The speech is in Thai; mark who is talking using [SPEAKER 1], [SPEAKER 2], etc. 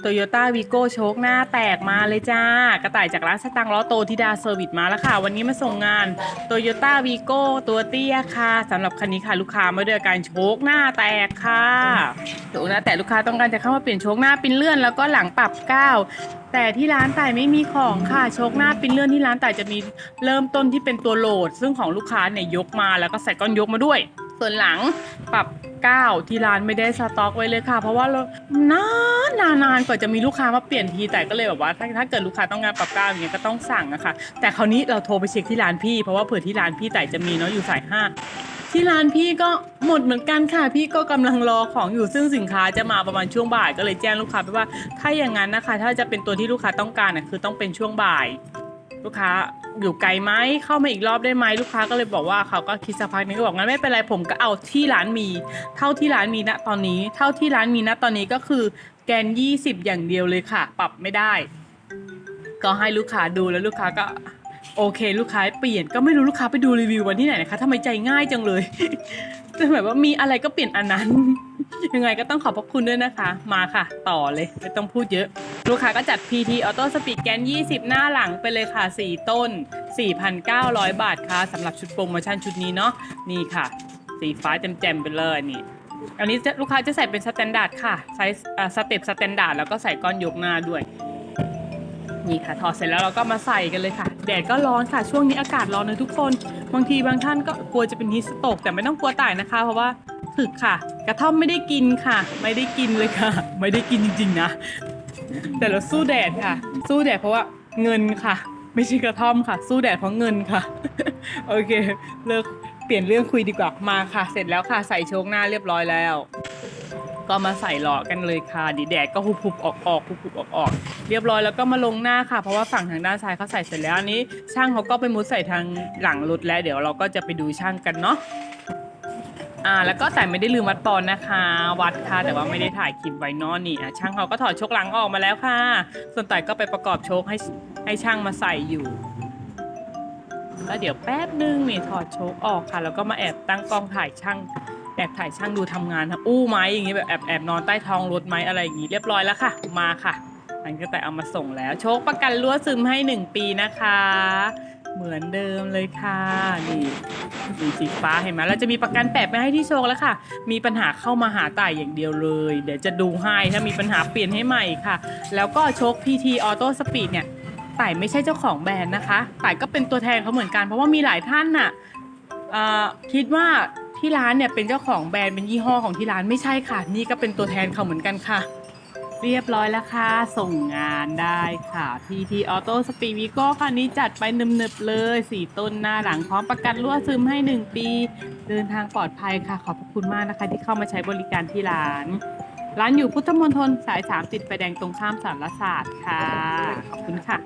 [SPEAKER 1] โตโยต้าวีโก้โชคหน้าแตกมาเลยจ้า กระต่ายจากร้านสตังล้อโตทิดาเซอร์วิสมาแล้วค่ะ วันนี้มาส่งงานโตโยต้าวีโก้ตัวเตี้ยค่ะสำหรับคันนี้ค่ะลูกค้ามาด้วยอาการโชคหน้าแตกค่ะโชคหน้าแตกลูกค้าต้องการจะเข้ามาเปลี่ยนโชคหน้าปิ้นเลื่อนแล้วก็หลังปรับก้าวแต่ที่ร้านต่ายไม่มีของค่ะโชคหน้าปิ้นเลื่อนที่ร้านต่ายจะมีเริ่มต้นที่เป็นตัวโหลด ซึ่งของลูกค้าเนี่ยยกมาแล้วก็ใส่ก้อนยกมาด้วย ส่วนหลังปรับก้าวที่ร้านไม่ได้สต็อกไว้เลยค่ะ เพราะว่าเรานานนานนานกว่าจะมีลูกค้ามาเปลี่ยนทีแต่ก็เลยแบบว่าถ้าถ้าเกิดลูกค้าต้องการปรับก้าวอย่างเงี้ยก็ต้องสั่งอะค่ะ แต่คราวนี้เราโทรไปเช็คที่ร้านพี่ เพราะว่าเผื่อที่ร้านพี่แต่จะมีเนาะอยู่สายห้าที่ร้านพี่ก็หมดเหมือนกันค่ะ พี่ก็กำลังรอของอยู่ซึ่งสินค้าจะมาประมาณช่วงบ่าย ก็เลยแจ้งลูกค้าไปว่า ถ้าอย่างนั้นนะคะ ถ้าจะเป็นตัวที่ลูกค้าต้องการน่ะคือต้องเป็นช่วงบ่าย ลูกค้า อยู่ไกลไหมเข้ามาอีกรอบได้ไหมลูกค้าก็เลยบอกว่าเขาก็คิดสักพักนึงก็บอกงั้นไม่เป็นไรผมก็เอาที่ร้านมี เท่าที่ร้านมีณตอนนี้ เท่าที่ร้านมีณตอนนี้ก็คือแกน 20 อย่างเดียวเลยค่ะ ปรับไม่ได้ ก็ให้ลูกค้าดูแล้วลูกค้าก็โอเค ลูกค้าเปลี่ยนก็ไม่รู้ลูกค้าไปดูรีวิววันที่ไหนนะคะทำไมใจง่ายจังเลยจะแบบว่ามีอะไรก็เปลี่ยนอันนั้น ยังไงก็ต้องขอบพระคุณด้วยนะคะ มาค่ะ ต่อเลย ไม่ต้องพูดเยอะ ลูกค้าก็จัด PT Auto Speed แกน20 หน้าหลังไปเลยค่ะ 4 ต้น 4,900 บาทค่ะสำหรับชุดโปรโมชั่นชุดนี้เนาะนี่ค่ะ สีฟ้าแจ่มๆไปเลยนี่อันนี้ลูกค้าจะใส่เป็นสแตนดาร์ดค่ะไซส์สเต็ปสแตนดาร์ดแล้วก็ใส่ก้อนยกหน้าด้วยนี่ค่ะถอดเสร็จแล้วเราก็มาใส่กันเลยค่ะ แดดก็ร้อนค่ะช่วงนี้อากาศร้อนนะทุกคน บางทีบางท่านก็กลัวจะเป็นฮิสโตกแต่ไม่ต้องกลัวตายนะคะ เพราะว่า ถึกค่ะ กระท่อมไม่ได้กินค่ะ ไม่ได้กินเลยค่ะ ไม่ได้กินจริง ๆ นะ แต่เราสู้แดดค่ะ สู้แดดเพราะว่าเงินค่ะ ไม่ใช่กระท่อมค่ะ สู้แดดเพราะเงินค่ะ โอเค เลิกเปลี่ยนเรื่องคุยดีกว่า มาค่ะ เสร็จแล้วค่ะ ใส่โชคหน้าเรียบร้อยแล้ว ก็มาใส่หลอกันเลยค่ะดีแดดก็หุบๆออกออกหุบหุบๆออกออกเรียบร้อยแล้วก็มาลงหน้าค่ะ เพราะว่าฝั่งทางด้านซ้ายเขาใส่เสร็จแล้วอันนี้ ช่างเขาก็ไปมุดใส่ทางหลังรถแล้ว เดี๋ยวเราก็จะไปดูช่างกันเนาะ อ่าแล้วก็แต่ไม่ได้ลืมวัดปอนนะคะ วัดค่ะแต่ว่าไม่ได้ถ่ายคลิปไว้นอนนี่อะช่างเขาก็ถอดโชคหลังออกมาแล้วค่ะ ส่วนต่อยก็ไปประกอบโชคให้ให้ช่างมาใส่อยู่แล้วเดี๋ยวแป๊บนึงนี่ถอดโชคออกค่ะ แล้วก็มาแอบตั้งกล้องถ่ายช่างแอบถ่ายช่างดูทำงานค่ะอู้ไหมอย่างงี้แบบแอบแอบนอนใต้ท้องรถไหมอะไรอย่างงี้เรียบร้อยแล้วค่ะ มาค่ะอันก็แต่เอามาส่งแล้ว โชคประกันรั่วซึมให้ 1 ปีนะคะ เหมือนเดิมเลยค่ะ นี่สีสีฟ้าเห็นไหมเราจะมีประกันแปะไปให้ที่โชคแล้วค่ะ มีปัญหาเข้ามาหาต่ายอย่างเดียวเลย เดี๋ยวจะดูให้ถ้ามีปัญหาเปลี่ยนให้ใหม่ค่ะ แล้วก็โชค PT Auto Speed เนี่ยต่ายไม่ใช่เจ้าของแบรนด์นะคะต่ายก็เป็นตัวแทนเขาเหมือนกัน เพราะว่ามีหลายท่านน่ะคิดว่าที่ร้านเนี่ยเป็นเจ้าของแบรนด์เป็นยี่ห้อของที่ร้านไม่ใช่ค่ะ นี่ก็เป็นตัวแทนเขาเหมือนกันค่ะ เรียบร้อยแล้วค่ะ ส่งงานได้ค่ะ PT Auto Speed Vigo ค่ะนี้จัดไปหนึบๆเลย 4 ต้นหน้าหลังพร้อมประกันรั่วซึมให้ 1 ปี เดินทางปลอดภัยค่ะ ขอบพระคุณมากนะคะ ที่เข้ามาใช้บริการที่ร้าน ร้านอยู่พุทธมณฑลสาย 3 ติดไฟแดงตรงข้ามสารศาสตร์ค่ะ ขอบคุณค่ะ